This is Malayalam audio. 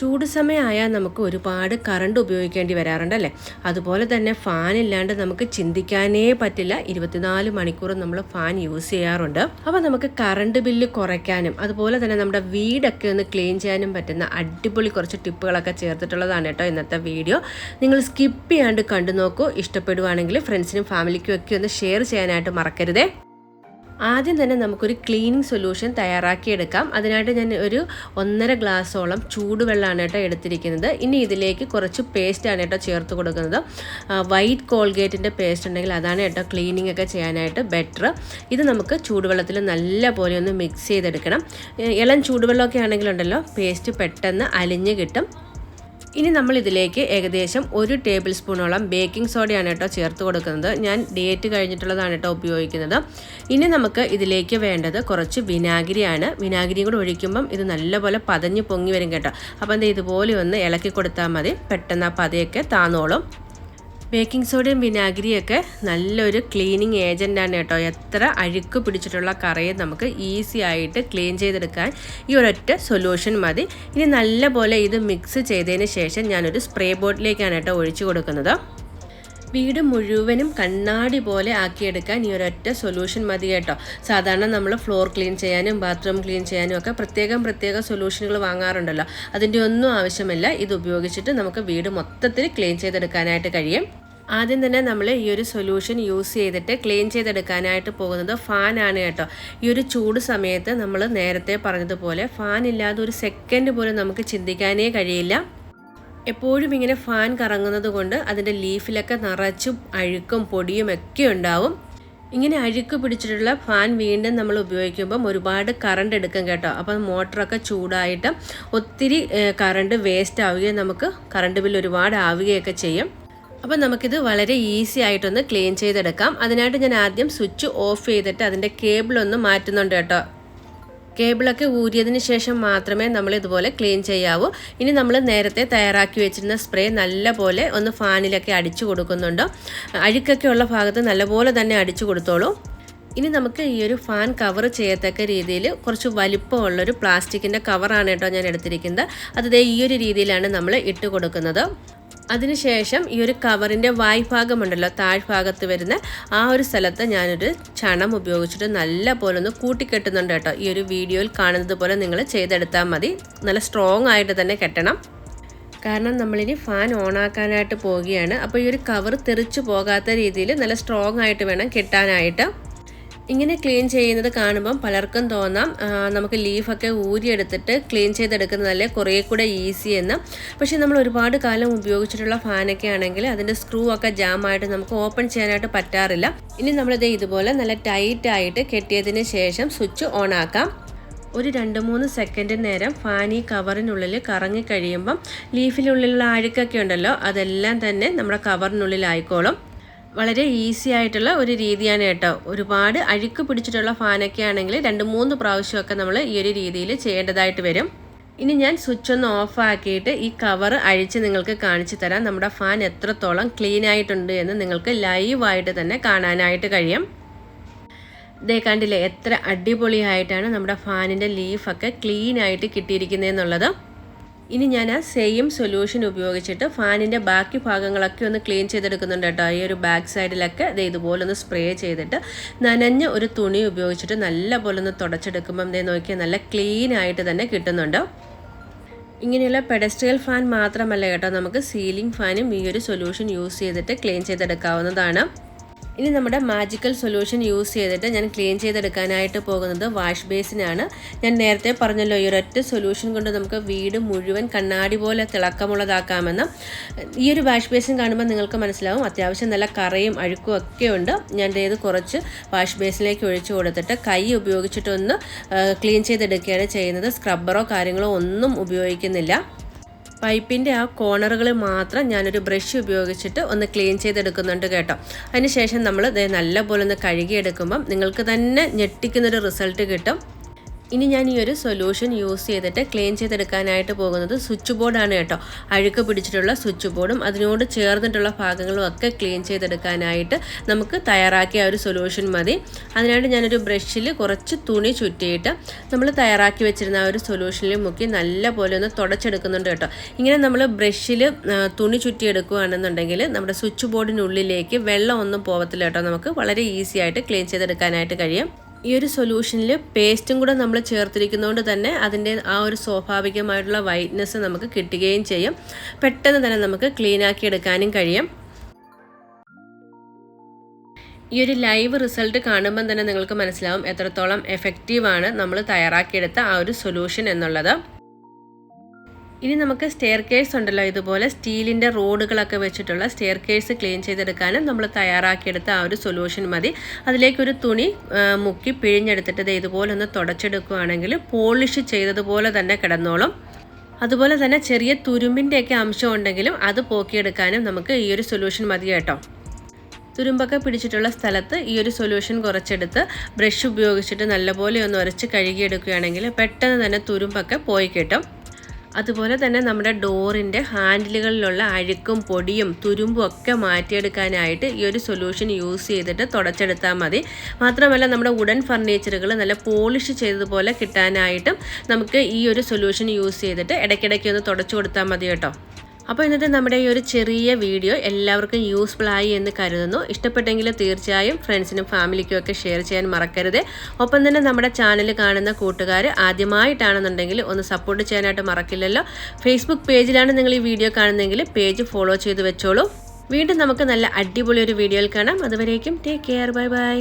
ചൂട് സമയമായാൽ നമുക്ക് ഒരുപാട് കറണ്ട് ഉപയോഗിക്കേണ്ടി വരാറുണ്ടല്ലേ? അതുപോലെ തന്നെ ഫാൻ ഇല്ലാണ്ട് നമുക്ക് ചിന്തിക്കാനേ പറ്റില്ല. ഇരുപത്തിനാല് മണിക്കൂർ നമ്മൾ ഫാൻ യൂസ് ചെയ്യാറുണ്ട്. അപ്പോൾ നമുക്ക് കറണ്ട് ബില്ല് കുറയ്ക്കാനും അതുപോലെ തന്നെ നമ്മുടെ വീടൊക്കെ ഒന്ന് ക്ലീൻ ചെയ്യാനും പറ്റുന്ന അടിപൊളി കുറച്ച് ടിപ്പുകളൊക്കെ ചേർത്തിട്ടുള്ളതാണ് കേട്ടോ ഇന്നത്തെ വീഡിയോ. നിങ്ങൾ സ്കിപ്പ് ചെയ്യാണ്ട് കണ്ടു നോക്കൂ. ഇഷ്ടപ്പെടുവാണെങ്കിൽ ഫ്രണ്ട്സിനും ഫാമിലിക്കും ഒക്കെ ഒന്ന് ഷെയർ ചെയ്യാനായിട്ട് മറക്കരുതേ. ആദ്യം തന്നെ നമുക്കൊരു ക്ലീനിങ് സൊല്യൂഷൻ തയ്യാറാക്കിയെടുക്കാം. അതിനായിട്ട് ഞാൻ ഒരു ഒന്നര ഗ്ലാസ്സോളം ചൂടുവെള്ളമാണ് കേട്ടോ എടുത്തിരിക്കുന്നത്. ഇനി ഇതിലേക്ക് കുറച്ച് പേസ്റ്റാണ് കേട്ടോ ചേർത്ത് കൊടുക്കുന്നത്. വൈറ്റ് കോൾഗേറ്റിന്റെ പേസ്റ്റ് ഉണ്ടെങ്കിൽ അതാണ് കേട്ടോ ക്ലീനിങ് ഒക്കെ ചെയ്യാനായിട്ട് ബെറ്റർ ഇത് നമുക്ക് ചൂടുവെള്ളത്തിൽ നല്ല പോലെ ഒന്ന് മിക്സ് ചെയ്തെടുക്കണം. ഇളം ചൂടുവെള്ളമൊക്കെ ആണെങ്കിലുണ്ടല്ലോ പേസ്റ്റ് പെട്ടെന്ന് അലിഞ്ഞ് കിട്ടും. ഇനി നമ്മൾ ഇതിലേക്ക് ഏകദേശം ഒരു ടേബിൾ സ്പൂണോളം ബേക്കിംഗ് സോഡയാണ് കേട്ടോ ചേർത്ത് കൊടുക്കുന്നത്. ഞാൻ ഡേറ്റ് കഴിഞ്ഞിട്ടുള്ളതാണ് കേട്ടോ ഉപയോഗിക്കുന്നത്. ഇനി നമുക്ക് ഇതിലേക്ക് വേണ്ടത് കുറച്ച് വിനാഗിരിയാണ്. വിനാഗിരി കൂടെ ഒഴിക്കുമ്പം ഇത് നല്ലപോലെ പതഞ്ഞ് പൊങ്ങി വരും കേട്ടോ. അപ്പം എന്താ ഇതുപോലെ ഒന്ന് ഇളക്കി കൊടുത്താൽ മതി. പെട്ടെന്ന് ആ പതയൊക്കെ താന്നോളും. ബേക്കിംഗ് സോഡയും വിനാഗിരിയൊക്കെ നല്ലൊരു ക്ലീനിങ് ഏജന്റാണ് കേട്ടോ. എത്ര അഴുക്ക് പിടിച്ചിട്ടുള്ള കറയെ നമുക്ക് ഈസി ആയിട്ട് ക്ലീൻ ചെയ്തെടുക്കാൻ ഈ ഒരൊറ്റ സൊല്യൂഷൻ മതി. ഇനി നല്ലപോലെ ഇത് മിക്സ് ചെയ്തതിന് ശേഷം ഞാനൊരു സ്പ്രേ ബോട്ടിലേക്കാണ് കേട്ടോ ഒഴിച്ചു കൊടുക്കുന്നത്. വീട് മുഴുവനും കണ്ണാടി പോലെ ആക്കിയെടുക്കാൻ ഈ ഒരൊറ്റ സൊല്യൂഷൻ മതി കേട്ടോ. സാധാരണ നമ്മൾ ഫ്ലോർ ക്ലീൻ ചെയ്യാനും ബാത്റൂം ക്ലീൻ ചെയ്യാനും ഒക്കെ പ്രത്യേകം പ്രത്യേക സൊല്യൂഷനുകൾ വാങ്ങാറുണ്ടല്ലോ. അതിന്റെ ഒന്നും ആവശ്യമില്ല. ഇത് ഉപയോഗിച്ചിട്ട് നമുക്ക് വീട് മൊത്തത്തിൽ ക്ലീൻ ചെയ്തെടുക്കാനായിട്ട് കഴിയും. ആദ്യം തന്നെ നമ്മൾ ഈ ഒരു സൊല്യൂഷൻ യൂസ് ചെയ്തിട്ട് ക്ലീൻ ചെയ്തെടുക്കാനായിട്ട് പോകുന്നത് ഫാനാണ് കേട്ടോ. ഈ ഒരു ചൂട് സമയത്ത് നമ്മൾ നേരത്തെ പറഞ്ഞതുപോലെ ഫാൻ ഇല്ലാതെ ഒരു സെക്കൻഡ് പോലും നമുക്ക് ചിന്തിക്കാനേ കഴിയില്ല. എപ്പോഴും ഇങ്ങനെ ഫാൻ കറങ്ങുന്നത് കൊണ്ട് അതിന്റെ ലീഫിലൊക്കെ നിറച്ചും അഴുക്കും പൊടിയും ഒക്കെ ഉണ്ടാവും. ഇങ്ങനെ അഴുക്ക് പിടിച്ചിട്ടുള്ള ഫാൻ വീണ്ടും നമ്മൾ ഉപയോഗിക്കുമ്പം ഒരുപാട് കറണ്ട് എടുക്കും കേട്ടോ. അപ്പം മോട്ടറൊക്കെ ചൂടായിട്ട് ഒത്തിരി കറണ്ട് വേസ്റ്റ് ആവുകയും നമുക്ക് കറണ്ട് ബില്ല് ഒരുപാട് ആവുകയൊക്കെ ചെയ്യും. അപ്പം നമുക്കിത് വളരെ ഈസി ആയിട്ടൊന്ന് ക്ലീൻ ചെയ്തെടുക്കാം. അതിനായിട്ട് ഞാൻ ആദ്യം സ്വിച്ച് ഓഫ് ചെയ്തിട്ട് അതിന്റെ കേബിളൊന്ന് മാറ്റുന്നുണ്ട് കേട്ടോ. കേബിളൊക്കെ ഊരിയതിന് ശേഷം മാത്രമേ നമ്മൾ ഇതുപോലെ ക്ലീൻ ചെയ്യാവൂ. ഇനി നമ്മൾ നേരത്തെ തയ്യാറാക്കി വെച്ചിരുന്ന സ്പ്രേ നല്ലപോലെ ഒന്ന് ഫാനിലൊക്കെ അടിച്ചു കൊടുക്കുന്നുണ്ട്. അഴുക്കൊക്കെ ഉള്ള ഭാഗത്ത് നല്ലപോലെ തന്നെ അടിച്ചു കൊടുത്തോളൂ. ഇനി നമുക്ക് ഈ ഒരു ഫാൻ കവർ ചെയ്യത്തക്ക രീതിയിൽ കുറച്ച് വലിപ്പമുള്ളൊരു പ്ലാസ്റ്റിക്കിന്റെ കവറാണ് കേട്ടോ ഞാൻ എടുത്തിരിക്കുന്നത്. അത് ഈ ഒരു രീതിയിലാണ് നമ്മൾ ഇട്ട് കൊടുക്കുന്നത്. അതിനുശേഷം ഈ ഒരു കവറിന്റെ വായ്ഭാഗമുണ്ടല്ലോ താഴ്ഭാഗത്ത് വരുന്ന ആ ഒരു സ്ഥലത്ത് ഞാനൊരു ചണം ഉപയോഗിച്ചിട്ട് നല്ല പോലെ ഒന്ന് കൂട്ടിക്കെട്ടുന്നുണ്ട് കേട്ടോ. ഈ ഒരു വീഡിയോയിൽ കാണുന്നത് പോലെ നിങ്ങൾ ചെയ്തെടുത്താൽ മതി. നല്ല സ്ട്രോങ് ആയിട്ട് തന്നെ കെട്ടണം. കാരണം നമ്മളിനി ഫാൻ ഓണാക്കാനായിട്ട് പോവുകയാണ്. അപ്പോൾ ഈ ഒരു കവർ തെറിച്ചു പോകാത്ത രീതിയിൽ നല്ല സ്ട്രോങ് ആയിട്ട് വേണം കെട്ടാനായിട്ട്. ഇങ്ങനെ ക്ലീൻ ചെയ്യുന്നത് കാണുമ്പം പലർക്കും തോന്നാം. നമുക്ക് ലീഫൊക്കെ ഊരിയെടുത്തിട്ട് ക്ലീൻ ചെയ്തെടുക്കുന്നതല്ലേ കുറേ കൂടെ ഈസി എന്ന്. പക്ഷേ നമ്മൾ ഒരുപാട് കാലം ഉപയോഗിച്ചിട്ടുള്ള ഫാനൊക്കെ ആണെങ്കിൽ അതിന്റെ സ്ക്രൂ ഒക്കെ ജാം ആയിട്ട് നമുക്ക് ഓപ്പൺ ചെയ്യാനായിട്ട് പറ്റാറില്ല. ഇനി നമ്മളിത് ഇതുപോലെ നല്ല ടൈറ്റ് ആയിട്ട് കെട്ടിയതിന് ശേഷം സ്വിച്ച് ഓൺ ആക്കാം. ഒരു രണ്ട് മൂന്ന് സെക്കൻഡ് നേരം ഫാൻ ഈ കവറിനുള്ളിൽ കറങ്ങി കഴിയുമ്പം ലീഫിനുള്ളിലുള്ള അഴുക്കൊക്കെ ഉണ്ടല്ലോ അതെല്ലാം തന്നെ നമ്മുടെ കവറിനുള്ളിലായിക്കോളും വളരെ ഈസി ആയിട്ടുള്ള ഒരു രീതിയാണ് കേട്ടോ. ഒരുപാട് അഴുക്ക് പിടിച്ചിട്ടുള്ള ഫാനൊക്കെ ആണെങ്കിൽ രണ്ട് മൂന്ന് പ്രാവശ്യമൊക്കെ നമ്മൾ ഈ ഒരു രീതിയിൽ ചെയ്യേണ്ടതായിട്ട് വരും. ഇനി ഞാൻ സ്വിച്ച് ഒന്ന് ഓഫ് ആക്കിയിട്ട് ഈ കവർ അഴിച്ച് നിങ്ങൾക്ക് കാണിച്ചു തരാം. നമ്മുടെ ഫാൻ എത്രത്തോളം ക്ലീൻ ആയിട്ടുണ്ട് എന്ന് നിങ്ങൾക്ക് ലൈവായിട്ട് തന്നെ കാണാനായിട്ട് കഴിയും. ഇതേ കണ്ടില്ലേ എത്ര അടിപൊളിയായിട്ടാണ് നമ്മുടെ ഫാനിന്റെ ലീഫൊക്കെ ക്ലീൻ ആയിട്ട് കിട്ടിയിരിക്കുന്നതെന്നുള്ളത് ഇനി ഞാൻ ആ സെയിം സൊല്യൂഷൻ ഉപയോഗിച്ചിട്ട് ഫാനിന്റെ ബാക്കി ഭാഗങ്ങളൊക്കെ ഒന്ന് ക്ലീൻ ചെയ്തെടുക്കുന്നുണ്ട് കേട്ടോ. ഈ ഒരു ബാക്ക് സൈഡിലൊക്കെ ഇത് ഇതുപോലെ ഒന്ന് സ്പ്രേ ചെയ്തിട്ട് നനഞ്ഞ ഒരു തുണി ഉപയോഗിച്ചിട്ട് നല്ല പോലെ ഒന്ന് തുടച്ചെടുക്കുമ്പം ദേ നോക്കിയാൽ നല്ല ക്ലീൻ ആയിട്ട് തന്നെ കിട്ടുന്നുണ്ട്. ഇങ്ങനെയുള്ള പെഡസ്ട്രിയൽ ഫാൻ മാത്രമല്ല കേട്ടോ നമുക്ക് സീലിംഗ് ഫാനും ഈ ഒരു സൊല്യൂഷൻ യൂസ് ചെയ്തിട്ട് ക്ലീൻ ചെയ്തെടുക്കാവുന്നതാണ്. ഇനി നമ്മുടെ മാജിക്കൽ സൊല്യൂഷൻ യൂസ് ചെയ്തിട്ട് ഞാൻ ക്ലീൻ ചെയ്തെടുക്കാനായിട്ട് പോകുന്നത് വാഷ് ബേസിനാണ് ഞാൻ നേരത്തെ പറഞ്ഞല്ലോ ഈ ഒരൊറ്റ സൊല്യൂഷൻ കൊണ്ട് നമുക്ക് വീട് മുഴുവൻ കണ്ണാടി പോലെ തിളക്കമുള്ളതാക്കാമെന്ന്. ഈ ഒരു വാഷ് ബേസിൻ കാണുമ്പോൾ നിങ്ങൾക്ക് മനസ്സിലാവും അത്യാവശ്യം നല്ല കറയും അഴുക്കും ഒക്കെ ഉണ്ട്. ഞാൻ ഇത് കുറച്ച് വാഷ് ബേസിലേക്ക് ഒഴിച്ചു കൊടുത്തിട്ട് കൈ ഉപയോഗിച്ചിട്ടൊന്ന് ക്ലീൻ ചെയ്തെടുക്കുകയാണ് ചെയ്യുന്നത്. സ്ക്രബ്ബറോ കാര്യങ്ങളോ ഒന്നും ഉപയോഗിക്കുന്നില്ല. പൈപ്പിന്റെ ആ കോണറുകൾ മാത്രം ഞാനൊരു ബ്രഷ് ഉപയോഗിച്ചിട്ട് ഒന്ന് ക്ലീൻ ചെയ്തെടുക്കുന്നുണ്ട് കേട്ടോ. അതിനുശേഷം നമ്മൾ ഇത് നല്ലപോലെ ഒന്ന് കഴുകിയെടുക്കുമ്പം നിങ്ങൾക്ക് തന്നെ ഞെട്ടിക്കുന്നൊരു റിസൾട്ട് കിട്ടും. ഇനി ഞാൻ ഈ ഒരു സൊല്യൂഷൻ യൂസ് ചെയ്തിട്ട് ക്ലീൻ ചെയ്തെടുക്കാനായിട്ട് പോകുന്നത് സ്വിച്ച് ബോർഡാണ് കേട്ടോ. അഴുക്ക് പിടിച്ചിട്ടുള്ള സ്വിച്ച് ബോർഡും അതിനോട് ചേർന്നിട്ടുള്ള ഭാഗങ്ങളും ഒക്കെ ക്ലീൻ ചെയ്തെടുക്കാനായിട്ട് നമുക്ക് തയ്യാറാക്കിയ ഒരു സൊല്യൂഷൻ മതി. അതിനായിട്ട് ഞാനൊരു ബ്രഷിൽ കുറച്ച് തുണി ചുറ്റിയിട്ട് നമ്മൾ തയ്യാറാക്കി വെച്ചിരുന്ന ആ ഒരു സൊല്യൂഷനിൽ മുക്കി നല്ല പോലെ ഒന്ന് തുടച്ചെടുക്കുന്നുണ്ട് കേട്ടോ. ഇങ്ങനെ നമ്മൾ ബ്രഷിൽ തുണി ചുറ്റിയെടുക്കുകയാണെന്നുണ്ടെങ്കിൽ നമ്മുടെ സ്വിച്ച് ബോർഡിനുള്ളിലേക്ക് വെള്ളം ഒന്നും പോകത്തില്ല കേട്ടോ. നമുക്ക് വളരെ ഈസി ആയിട്ട് ക്ലീൻ ചെയ്തെടുക്കാനായിട്ട് കഴിയും. ഈ ഒരു സൊല്യൂഷനിൽ പേസ്റ്റും കൂടെ നമ്മൾ ചേർത്തിരിക്കുന്നതുകൊണ്ട് തന്നെ അതിന്റെ ആ ഒരു സ്വാഭാവികമായിട്ടുള്ള വൈറ്റ്നെസ് നമുക്ക് കിട്ടുകയും ചെയ്യും. പെട്ടെന്ന് തന്നെ നമുക്ക് ക്ലീൻ ആക്കി എടുക്കാനും കഴിയും. ഈ ഒരു ലൈവ് റിസൾട്ട് കാണുമ്പം തന്നെ നിങ്ങൾക്ക് മനസ്സിലാവും എത്രത്തോളം എഫക്റ്റീവാണ് നമ്മൾ തയ്യാറാക്കിയെടുത്ത ആ ഒരു സൊല്യൂഷൻ എന്നുള്ളത്. ഇനി നമുക്ക് സ്റ്റെയർ കേസ് ഉണ്ടല്ലോ ഇതുപോലെ സ്റ്റീലിന്റെ റോഡുകളൊക്കെ വെച്ചിട്ടുള്ള സ്റ്റെയർ കേസ് ക്ലീൻ ചെയ്തെടുക്കാനും നമ്മൾ തയ്യാറാക്കിയെടുത്ത ആ ഒരു സൊല്യൂഷൻ മതി. അതിലേക്കൊരു തുണി മുക്കി പിഴിഞ്ഞെടുത്തിട്ട് ഇത് ഇതുപോലെ ഒന്ന് തുടച്ചെടുക്കുകയാണെങ്കിൽ പോളിഷ് ചെയ്തതുപോലെ തന്നെ കിടന്നോളും. അതുപോലെ തന്നെ ചെറിയ തുരുമ്പിന്റെയൊക്കെ അംശം ഉണ്ടെങ്കിലും അത് പോക്കിയെടുക്കാനും നമുക്ക് ഈ ഒരു സൊല്യൂഷൻ മതി കേട്ടോ. തുരുമ്പൊക്കെ പിടിച്ചിട്ടുള്ള സ്ഥലത്ത് ഈ ഒരു സൊല്യൂഷൻ കുറച്ചെടുത്ത് ബ്രഷ് ഉപയോഗിച്ചിട്ട് നല്ലപോലെ ഒന്ന് ഉരച്ച് കഴുകിയെടുക്കുകയാണെങ്കിൽ പെട്ടെന്ന് തന്നെ തുരുമ്പൊക്കെ പോയി കിട്ടും. അതുപോലെ തന്നെ നമ്മുടെ ഡോറിന്റെ ഹാൻഡിലുകളിലുള്ള അഴുക്കും പൊടിയും തുരുമ്പും ഒക്കെ മാറ്റിയെടുക്കാനായിട്ട് ഈ ഒരു സൊല്യൂഷൻ യൂസ് ചെയ്തിട്ട് തുടച്ചെടുത്താൽ മതി. മാത്രമല്ല നമ്മുടെ ഉടൻ ഫർണിച്ചറുകൾ നല്ല പോളിഷ് ചെയ്തതുപോലെ കിട്ടാനായിട്ടും നമുക്ക് ഈ ഒരു സൊല്യൂഷൻ യൂസ് ചെയ്തിട്ട് ഇടയ്ക്കിടയ്ക്ക് ഒന്ന് തുടച്ചു കൊടുത്താൽ മതി കേട്ടോ. അപ്പോൾ ഇന്നത്തെ നമ്മുടെ ഈ ഒരു ചെറിയ വീഡിയോ എല്ലാവർക്കും യൂസ്ഫുൾ ആയി എന്ന് കരുതുന്നു. ഇഷ്ടപ്പെട്ടെങ്കിൽ തീർച്ചയായും ഫ്രണ്ട്സിനും ഫാമിലിക്കും ഒക്കെ ഷെയർ ചെയ്യാൻ മറക്കരുത്. ഒപ്പം തന്നെ നമ്മുടെ ചാനൽ കാണുന്ന കൂട്ടുകാർ ആദ്യമായിട്ടാണെന്നുണ്ടെങ്കിൽ ഒന്ന് സപ്പോർട്ട് ചെയ്യാനായിട്ട് മറക്കില്ലല്ലോ. ഫേസ്ബുക്ക് പേജിലാണ് നിങ്ങൾ ഈ വീഡിയോ കാണുന്നതെങ്കിൽ പേജ് ഫോളോ ചെയ്ത് വെച്ചോളൂ. വീണ്ടും നമുക്ക് നല്ല അടിപൊളി ഒരു വീഡിയോയിൽ കാണാം. അതുവരേക്കും ടേക്ക് കെയർ ബൈ ബൈ